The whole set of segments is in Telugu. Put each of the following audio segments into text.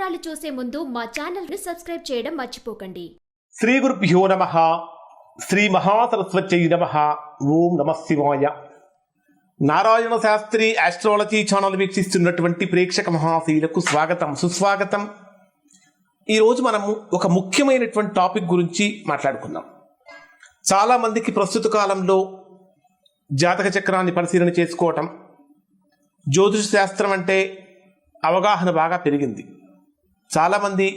వివరాలు చూసే ముందు మా ఛానల్ని సబ్స్క్రైబ్ చేయడం మర్చిపోకండి. శ్రీ గురుభ్యో నమ. శ్రీ మహాసరస్వత్యై నమ. ఓం నమ శివాయ. నారాయణ శాస్త్రి ఆస్ట్రాలజీ ఛానల్ వీక్షిస్తున్నటువంటి ప్రేక్షక మహాశీలకు స్వాగతం సుస్వాగతం. ఈరోజు మనము ఒక ముఖ్యమైనటువంటి టాపిక్ గురించి మాట్లాడుకుందాం. చాలామందికి ప్రస్తుత కాలంలో జాతక చక్రాన్ని పరిశీలన చేసుకోవటం జ్యోతిష శాస్త్రం అంటే అవగాహన బాగా పెరిగింది. చాలామంది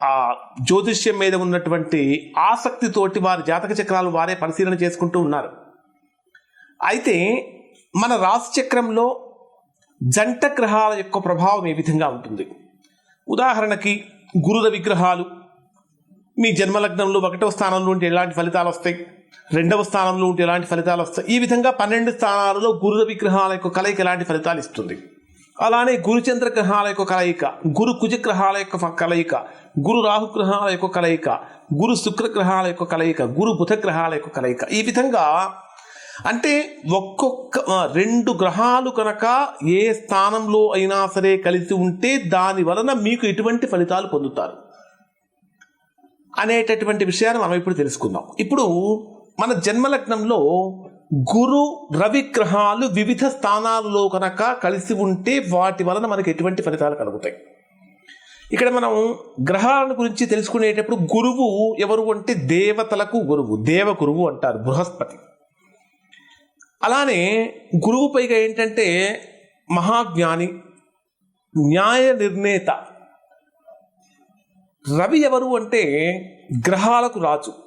ఆ జ్యోతిష్యం మీద ఉన్నటువంటి ఆసక్తితోటి వారి జాతక చక్రాలు వారే పరిశీలన చేసుకుంటూ ఉన్నారు. అయితే మన రాశి చక్రంలో జంట గ్రహాల యొక్క ప్రభావం ఏ విధంగా ఉంటుంది? ఉదాహరణకి గురుద విగ్రహాలు మీ జన్మలగ్నంలో ఒకటవ స్థానంలో ఉంటే ఎలాంటి ఫలితాలు వస్తాయి? రెండవ స్థానంలో ఉంటే ఎలాంటి ఫలితాలు వస్తాయి? ఈ విధంగా పన్నెండు స్థానాలలో గురుద విగ్రహాల యొక్క కలయిక ఎలాంటి ఫలితాలు ఇస్తుంది? అలానే గురుచంద్ర గ్రహాల యొక్క కలయిక గురు కుజగ్రహాల యొక్క కలయిక గురు రాహు గ్రహాల యొక్క కలయిక గురు శుక్ర గ్రహాల యొక్క కలయిక గురు బుధగ్రహాల యొక్క కలయిక. ఈ విధంగా అంటే ఒక్కొక్క రెండు గ్రహాలు కనుక ఏ స్థానంలో అయినా సరే కలిసి ఉంటే దాని వలన మీకు ఎటువంటి ఫలితాలు పొందుతారు? అనేటటువంటి విషయాన్ని మనం ఇప్పుడు తెలుసుకుందాం. ఇప్పుడు మన జన్మలగ్నంలో గురు రవి గ్రహాలు వివిధ స్థానాలలో కనుక కలిసి ఉంటే వాటి వలన మనకి ఎటువంటి ఫలితాలు కలుగుతాయి. ఇక్కడ మనం గ్రహాల గురించి తెలుసుకునేటప్పుడు గురువు ఎవరు అంటే దేవతలకు గురువు దేవ గురువు అంటారు బృహస్పతి. అలానే గురువు పైగా ఏంటంటే మహాజ్ఞాని న్యాయ నిర్ణేత. రవి ఎవరు అంటే గ్రహాలకు రాజు.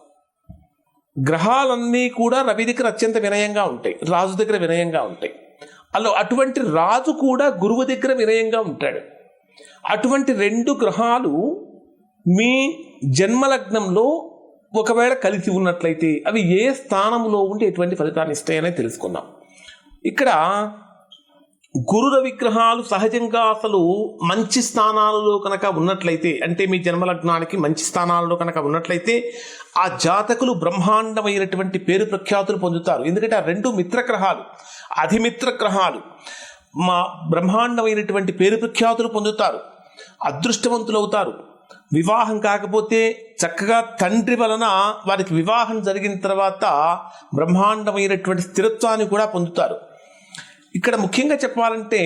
గ్రహాలన్నీ కూడా రవి దగ్గర అత్యంత వినయంగా ఉంటాయి రాజు దగ్గర వినయంగా ఉంటాయి. అలా అటువంటి రాజు కూడా గురువు దగ్గర వినయంగా ఉంటాడు. అటువంటి రెండు గ్రహాలు మీ జన్మలగ్నంలో ఒకవేళ కలిసి ఉన్నట్లయితే అవి ఏ స్థానంలో ఉండి ఎటువంటి ఫలితాన్ని ఇస్తాయనే తెలుసుకుందాం. ఇక్కడ గురుర విగ్రహాలు సహజంగా అసలు మంచి స్థానాలలో కనుక ఉన్నట్లయితే అంటే మీ జన్మలగ్నానికి మంచి స్థానాలలో కనుక ఉన్నట్లయితే ఆ జాతకులు బ్రహ్మాండమైనటువంటి పేరు ప్రఖ్యాతులు పొందుతారు. ఎందుకంటే ఆ రెండు మిత్ర గ్రహాలు అధిమిత్ర గ్రహాలు మా బ్రహ్మాండమైనటువంటి పేరు ప్రఖ్యాతులు పొందుతారు. అదృష్టవంతులు అవుతారు వివాహం కాకపోతే చక్కగా తండ్రి వలన వారికి వివాహం జరిగిన తర్వాత బ్రహ్మాండమైనటువంటి స్థిరత్వాన్ని కూడా పొందుతారు. ఇక్కడ ముఖ్యంగా చెప్పాలంటే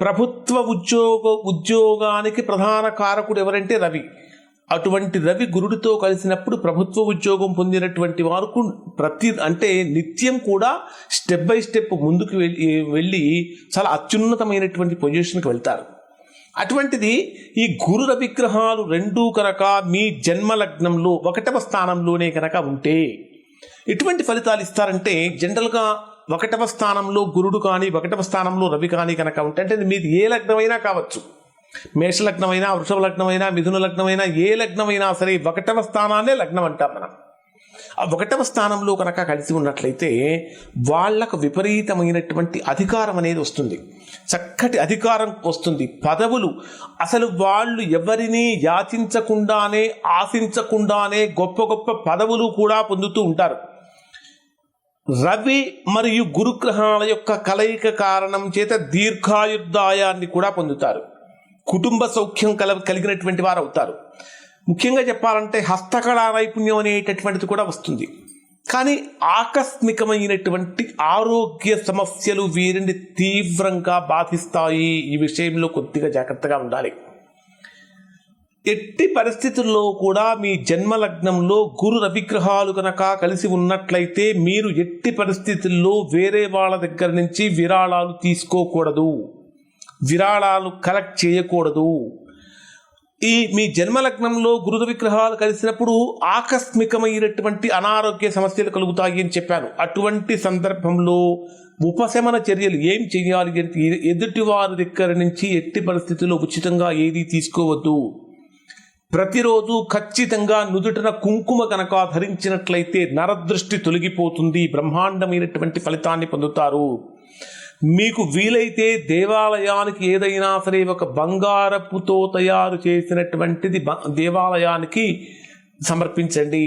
ప్రభుత్వ ఉద్యోగ ఉద్యోగానికి ప్రధాన కారకుడు ఎవరంటే రవి. అటువంటి రవి గురుడితో కలిసినప్పుడు ప్రభుత్వ ఉద్యోగం పొందినటువంటి వారు ప్రతి అంటే నిత్యం కూడా స్టెప్ బై స్టెప్ ముందుకు వెళ్ళి వెళ్ళి చాలా అత్యున్నతమైనటువంటి పొజిషన్కి వెళ్తారు. అటువంటిది ఈ గురు విగ్రహాలు రెండూ కనుక మీ జన్మ లగ్నంలో ఒకటవ స్థానంలోనే కనుక ఉంటే ఎటువంటి ఫలితాలు ఇస్తారంటే జనరల్గా ఒకటవ స్థానంలో గురుడు కానీ ఒకటవ స్థానంలో రవి కానీ కనుక ఉంటే అంటే మీది ఏ లగ్నమైనా కావచ్చు. మేష లగ్నమైనా వృషభ లగ్నమైనా మిథున లగ్నమైనా ఏ లగ్నమైనా సరే ఒకటవ స్థానాన్నే లగ్నం అంటాం మనం. ఆ ఒకటవ స్థానంలో కనుక కలిసి ఉన్నట్లయితే వాళ్ళకు విపరీతమైనటువంటి అధికారం అనేది వస్తుంది. చక్కటి అధికారం వస్తుంది. పదవులు అసలు వాళ్ళు ఎవరిని యాచించకుండానే ఆశించకుండానే గొప్ప గొప్ప పదవులు కూడా పొందుతూ ఉంటారు. రవి మరియు గురుగ్రహాల యొక్క కలయిక కారణం చేత దీర్ఘాయుర్దాయాన్ని కూడా పొందుతారు. కుటుంబ సౌఖ్యం కల కలిగినటువంటి వారు అవుతారు ముఖ్యంగా చెప్పాలంటే హస్తకళా నైపుణ్యం అనేటటువంటిది కూడా వస్తుంది. కానీ ఆకస్మికమైనటువంటి ఆరోగ్య సమస్యలు వీరిని తీవ్రంగా బాధిస్తాయి. ఈ విషయంలో కొద్దిగా జాగ్రత్తగా ఉండాలి. ఎట్టి పరిస్థితుల్లో కూడా మీ జన్మలగ్నంలో గురు రవిగ్రహాలు కనుక కలిసి ఉన్నట్లయితే మీరు ఎట్టి పరిస్థితుల్లో వేరే వాళ్ళ దగ్గర నుంచి విరాళాలు తీసుకోకూడదు. విరాళాలు కలెక్ట్ చేయకూడదు. ఈ మీ జన్మలగ్నంలో గురు విగ్రహాలు కలిసినప్పుడు ఆకస్మికమైనటువంటి అనారోగ్య సమస్యలు కలుగుతాయి అని చెప్పాను. అటువంటి సందర్భంలో ఉపశమన చర్యలు ఏం చేయాలి అంటే ఎదుటి వారి దగ్గర నుంచి ఎట్టి పరిస్థితుల్లో ఉచితంగా ఏది తీసుకోవద్దు. ప్రతిరోజు ఖచ్చితంగా నుదుటిన కుంకుమ కనుక ధరించినట్లయితే నరదృష్టి తొలగిపోతుంది బ్రహ్మాండమైనటువంటి ఫలితాన్ని పొందుతారు. మీకు వీలైతే దేవాలయానికి ఏదైనా సరే ఒక బంగారపుతో తయారు చేసినటువంటిది దేవాలయానికి సమర్పించండి.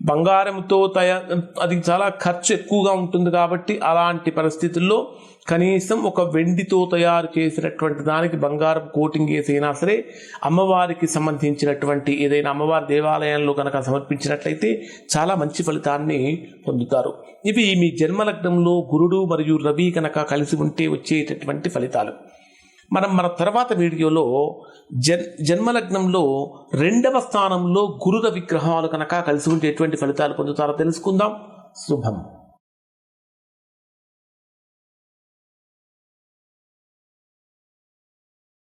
బంగారంతో తయ అది చాలా ఖర్చు ఎక్కువగా ఉంటుంది కాబట్టి అలాంటి పరిస్థితుల్లో కనీసం ఒక వెండితో తయారు చేసినటువంటి దానికి బంగారం కోటింగ్ వేసైనా సరే అమ్మవారికి సంబంధించినటువంటి ఏదైనా అమ్మవారి దేవాలయంలో కనుక సమర్పించినట్లయితే చాలా మంచి ఫలితాన్ని పొందుతారు. ఇవి మీ జన్మలగ్నంలో గురుడు మరియు రవి కనుక కలిసి ఉంటే వచ్చేటటువంటి ఫలితాలు. మనం మన తర్వాత వీడియోలో జన్ జన్మలగ్నంలో రెండవ స్థానంలో గురుల విగ్రహాలు కనుక కలిసి ఉంటే ఎటువంటి ఫలితాలు పొందుతారో తెలుసుకుందాం. శుభం.